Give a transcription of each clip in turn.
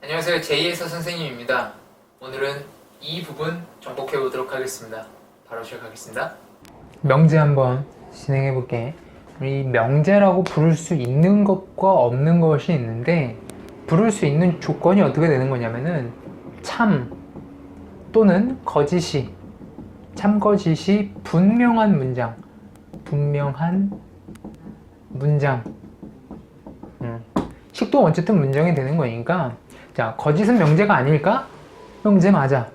안녕하세요. 제이에서 선생님입니다. 오늘은 이 부분 정복해 보도록 하겠습니다. 바로 시작하겠습니다. 명제 한번 진행해 볼게. 이 명제라고 부를 수 있는 것과 없는 것이 있는데 부를 수 있는 조건이 어떻게 되는 거냐면은 참 또는 거짓이 참 거짓이 분명한 문장 분명한 문장 음. 식도 어쨌든 문장이 되는 거니까 자 거짓은 명제가 아닐까? 명제 맞아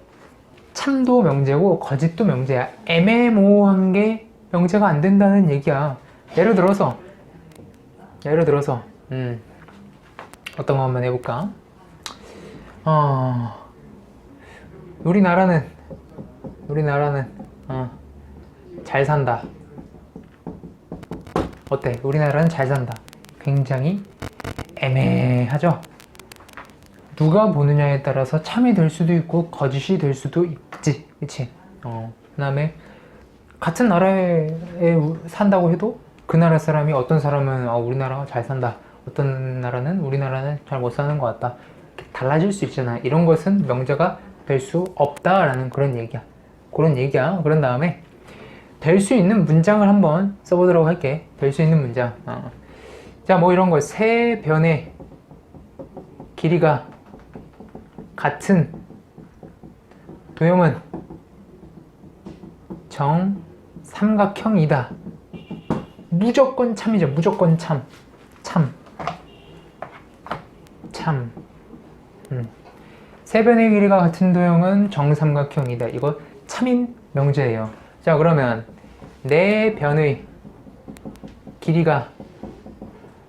참도 명제고 거짓도 명제야 애매모호한 게 명제가 안 된다는 얘기야 예를 들어서 예를 들어서 음 어떤 거 한번 해볼까? 어 우리나라는 우리나라는 어, 잘 산다 어때? 우리나라는 잘 산다 굉장히 애매하죠? 누가 보느냐에 따라서 참이 될 수도 있고 거짓이 될 수도 있지. 그치? 어, 그 다음에 같은 나라에 우- 산다고 해도 그 나라 사람이 어떤 사람은 아, 우리나라가 잘 산다. 어떤 나라는 우리나라는 잘 못 사는 것 같다. 달라질 수 있잖아. 이런 것은 명제가 될 수 없다라는 그런 얘기야. 그런 얘기야. 그런 다음에 될 수 있는 문장을 한번 써보도록 할게. 될 수 있는 문장. 어. 자뭐 이런 거 세 변의 길이가 같은 도형은 정삼각형이다. 무조건 참이죠. 무조건 참. 참. 참. 음. 세 변의 길이가 같은 도형은 정삼각형이다. 이거 참인 명제예요. 자, 그러면 네 변의 길이가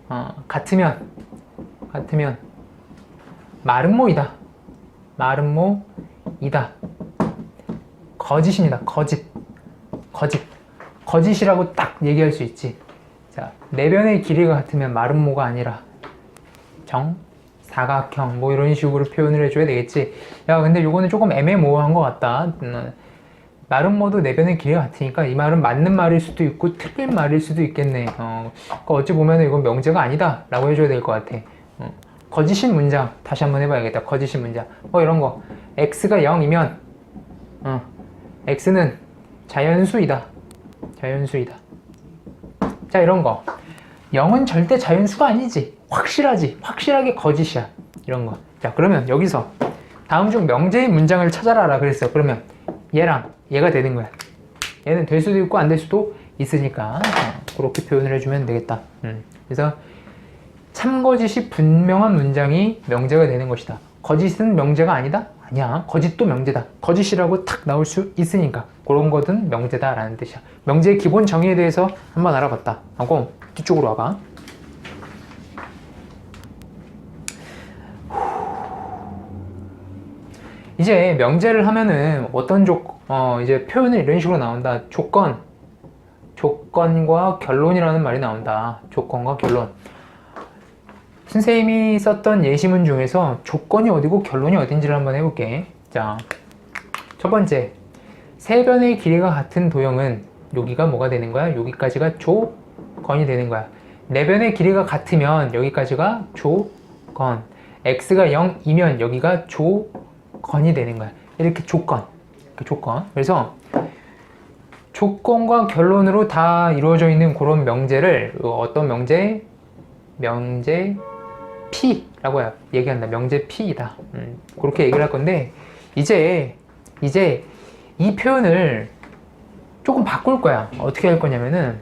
어, 같으면 같으면 마름모이다. 마름모이다. 거짓입니다. 거짓. 거짓. 거짓이라고 딱 얘기할 수 있지. 자, 네 변의 길이가 같으면 마름모가 아니라 정, 사각형 뭐 이런 식으로 표현을 해줘야 되겠지. 야, 근데 요거는 조금 애매모호한 것 같다. 음, 마름모도 네 변의 길이가 같으니까 이 말은 맞는 말일 수도 있고 틀린 말일 수도 있겠네. 어, 그러니까 어찌 보면 이건 명제가 아니다 라고 해줘야 될 것 같아. 어. 거짓인 문장 다시 한번 해봐야겠다. 거짓인 문장 뭐 이런 거 x가 0이면 어, x는 자연수이다. 자연수이다. 자 이런 거 0은 절대 자연수가 아니지. 확실하지. 확실하게 거짓이야. 이런 거. 자 그러면 여기서 다음 중 명제의 문장을 찾아라라 그랬어. 그러면 얘랑 얘가 되는 거야. 얘는 될 수도 있고 안 될 수도 있으니까 어, 그렇게 표현을 해주면 되겠다. 음. 그래서 참거짓이 분명한 문장이 명제가 되는 것이다. 거짓은 명제가 아니다? 아니야. 거짓도 명제다. 거짓이라고 탁 나올 수 있으니까 그런 거든 명제다라는 뜻이야. 명제의 기본 정의에 대해서 한번 알아봤다. 하고 뒤쪽으로 와봐. 이제 명제를 하면은 어떤 조, 어, 이제 표현은 이런 식으로 나온다. 조건, 조건과 결론이라는 말이 나온다. 조건과 결론. 선생님이 썼던 예시문 중에서 조건이 어디고 결론이 어딘지를 한번 해볼게. 자, 첫 번째. 세 변의 길이가 같은 도형은 여기가 뭐가 되는 거야? 여기까지가 조건이 되는 거야. 네 변의 길이가 같으면 여기까지가 조건. x가 0이면 여기가 조건이 되는 거야. 이렇게 조건. 이렇게 조건. 그래서 조건과 결론으로 다 이루어져 있는 그런 명제를 어떤 명제? 명제 P라고. 얘기한다. 명제 P이다. 음, 그렇게 얘기를 할 건데 이제 이제 이 표현을 조금 바꿀 거야. 어떻게 할 거냐면은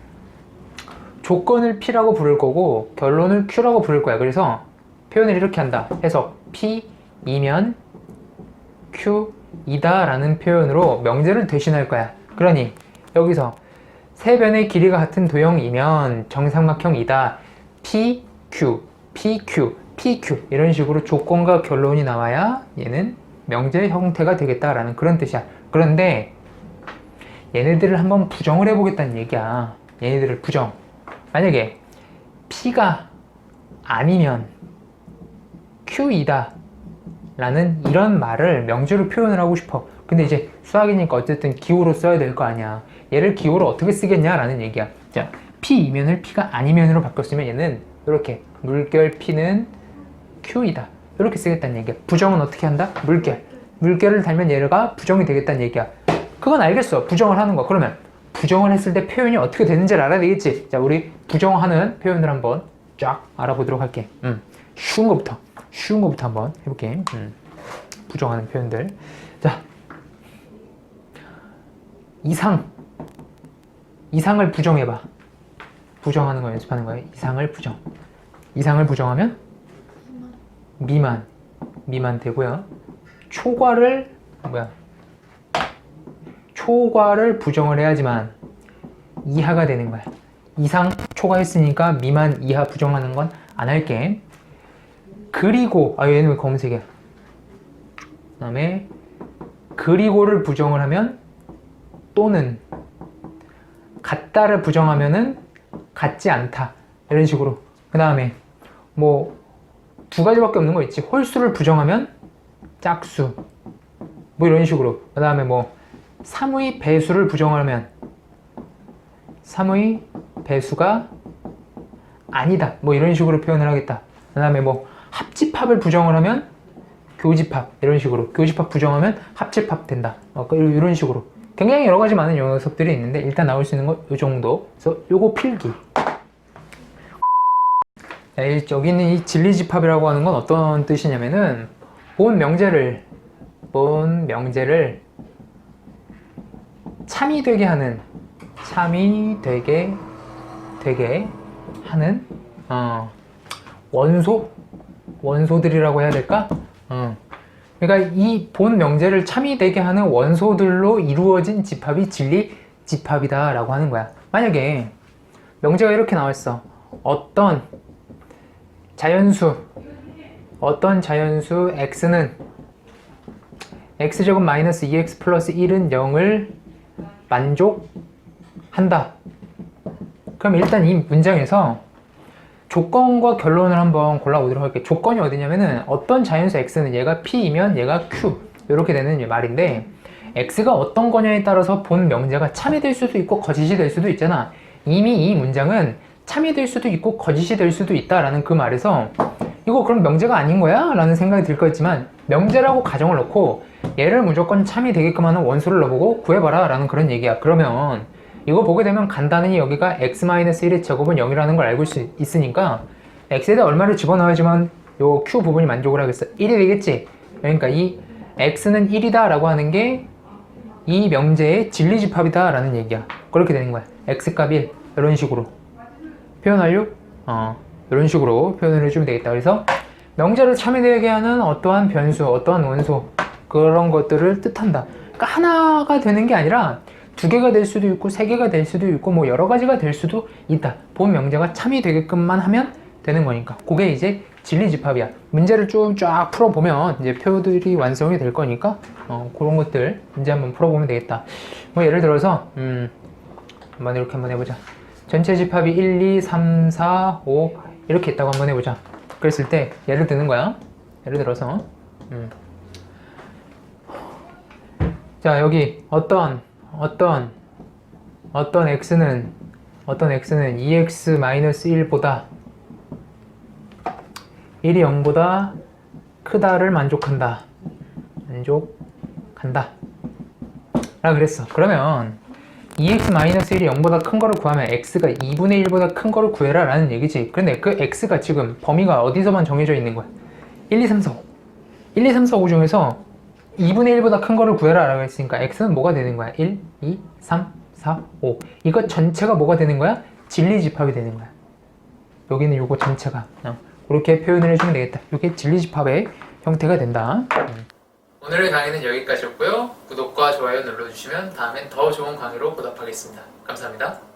조건을 P라고 부를 거고 결론을 Q라고 부를 거야. 그래서 표현을 이렇게 한다. 해서 P이면 Q이다 라는 표현으로 명제를 대신할 거야. 그러니 여기서 세 변의 길이가 같은 도형이면 정삼각형이다. PQ, PQ, PQ 이런 식으로 조건과 결론이 나와야 얘는 명제 형태가 되겠다라는 그런 뜻이야. 그런데 얘네들을 한번 부정을 해보겠다는 얘기야. 얘네들을 부정. 만약에 P가 아니면 Q이다 라는 이런 말을 명제로 표현을 하고 싶어. 근데 이제 수학이니까 어쨌든 기호로 써야 될 거 아니야. 얘를 기호로 어떻게 쓰겠냐 라는 얘기야. 자, P 이면을 P가 아니면으로 바꿨으면 얘는 이렇게 물결 P는 Q이다. 이렇게 쓰겠다는 얘기야. 부정은 어떻게 한다? 물결. 물결을 달면 얘가 부정이 되겠다는 얘기야. 그건 알겠어. 부정을 하는 거. 그러면 부정을 했을 때 표현이 어떻게 되는지를 알아야 되겠지. 자, 우리 부정하는 표현을 한번 쫙 알아보도록 할게. 음. 쉬운 거부터. 쉬운 거부터 한번 해볼게. 음. 부정하는 표현들. 자, 이상. 이상을 부정해봐. 부정하는 거 연습하는 거예요. 이상을 부정. 이상을 부정하면 미만. 미만 되고요. 초과를 뭐야? 초과를 부정을 해야지만 이하가 되는 거야. 이상 초과했으니까 미만 이하 부정하는 건 안 할게. 그리고 아 얘는 왜 검은색이야? 그다음에 그리고를 부정을 하면 또는 같다를 부정하면은 같지 않다 이런 식으로 그 다음에 뭐 두 가지밖에 없는 거 있지. 홀수를 부정하면 짝수. 뭐 이런 식으로. 그 다음에 뭐 3의 배수를 부정하면 3의 배수가 아니다. 뭐 이런 식으로 표현을 하겠다. 그 다음에 뭐 합집합을 부정을 하면 교집합. 이런 식으로. 교집합 부정하면 합집합 된다. 어, 그 이런 식으로. 굉장히 여러 가지 많은 녀석들이 있는데 일단 나올 수 있는 거이 정도. 그래서 요거 필기 여기 있는 이 진리집합이라고 하는 건 어떤 뜻이냐면은 본 명제를 본 명제를 참이 되게 하는 참이 되게 되게 하는 어, 원소 원소들이라고 해야 될까? 어. 그러니까 이 본 명제를 참이 되게 하는 원소들로 이루어진 집합이 진리 집합이다라고 하는 거야. 만약에 명제가 이렇게 나와 있어. 어떤 자연수 어떤 자연수 x는 x제곱 마이너스 2x 플러스 1은 0을 만족한다. 그럼 일단 이 문장에서 조건과 결론을 한번 골라보도록 할게요. 조건이 어디냐면은 어떤 자연수 x는 얘가 p이면 얘가 q 이렇게 되는 말인데 x가 어떤 거냐에 따라서 본 명제가 참이 될 수도 있고 거짓이 될 수도 있잖아. 이미 이 문장은 참이 될 수도 있고 거짓이 될 수도 있다라는 그 말에서 이거 그럼 명제가 아닌 거야? 라는 생각이 들 거였지만 명제라고 가정을 넣고 얘를 무조건 참이 되게끔 하는 원소를 넣어보고 구해봐라 라는 그런 얘기야. 그러면 이거 보게 되면 간단히 여기가 x-1의 제곱은 0이라는 걸 알고 수 있으니까 x에 다 얼마를 집어넣어야지만 요 q 부분이 만족을 하겠어. 1이 되겠지? 그러니까 이 x는 1이다 라고 하는 게 이 명제의 진리집합이다 라는 얘기야. 그렇게 되는 거야. x값 1 이런 식으로 표현 완료? 어 이런 식으로 표현을 해주면 되겠다 그래서 명제를 참여되게 하는 어떠한 변수 어떠한 원소 그런 것들을 뜻한다 그러니까 하나가 되는 게 아니라 두 개가 될 수도 있고 세 개가 될 수도 있고 뭐 여러 가지가 될 수도 있다. 본 명제가 참이 되게끔만 하면 되는 거니까. 그게 이제 진리 집합이야. 문제를 쭉 쫙 풀어보면 이제 표들이 완성이 될 거니까 어, 그런 것들 문제 한번 풀어보면 되겠다. 뭐 예를 들어서 음, 한번 이렇게 한번 해보자. 전체 집합이 1, 2, 3, 4, 5 이렇게 있다고 한번 해보자. 그랬을 때 예를 드는 거야. 예를 들어서 음. 자 여기 어떤 어떤 어떤 x는 어떤 x는 2x-1보다 1이 0보다 크다를 만족한다. 만족한다. 라 그랬어. 그러면 2x-1이 0보다 큰 거를 구하면 x가 2분의 1보다 큰 거를 구해라 라는 얘기지. 근데 그 x가 지금 범위가 어디서만 정해져 있는 거야? 1, 2, 3, 4, 5. 1, 2, 3, 4, 5 중에서 2분의 1보다 큰 거를 구해라 라고 했으니까 x는 뭐가 되는 거야? 1, 2, 3, 4, 5 이거 전체가 뭐가 되는 거야? 진리집합이 되는 거야 여기는 요거 전체가 어, 그렇게 표현을 해주면 되겠다 이게 진리집합의 형태가 된다 음. 오늘의 강의는 여기까지였고요. 구독과 좋아요 눌러주시면 다음엔 더 좋은 강의로 보답하겠습니다. 감사합니다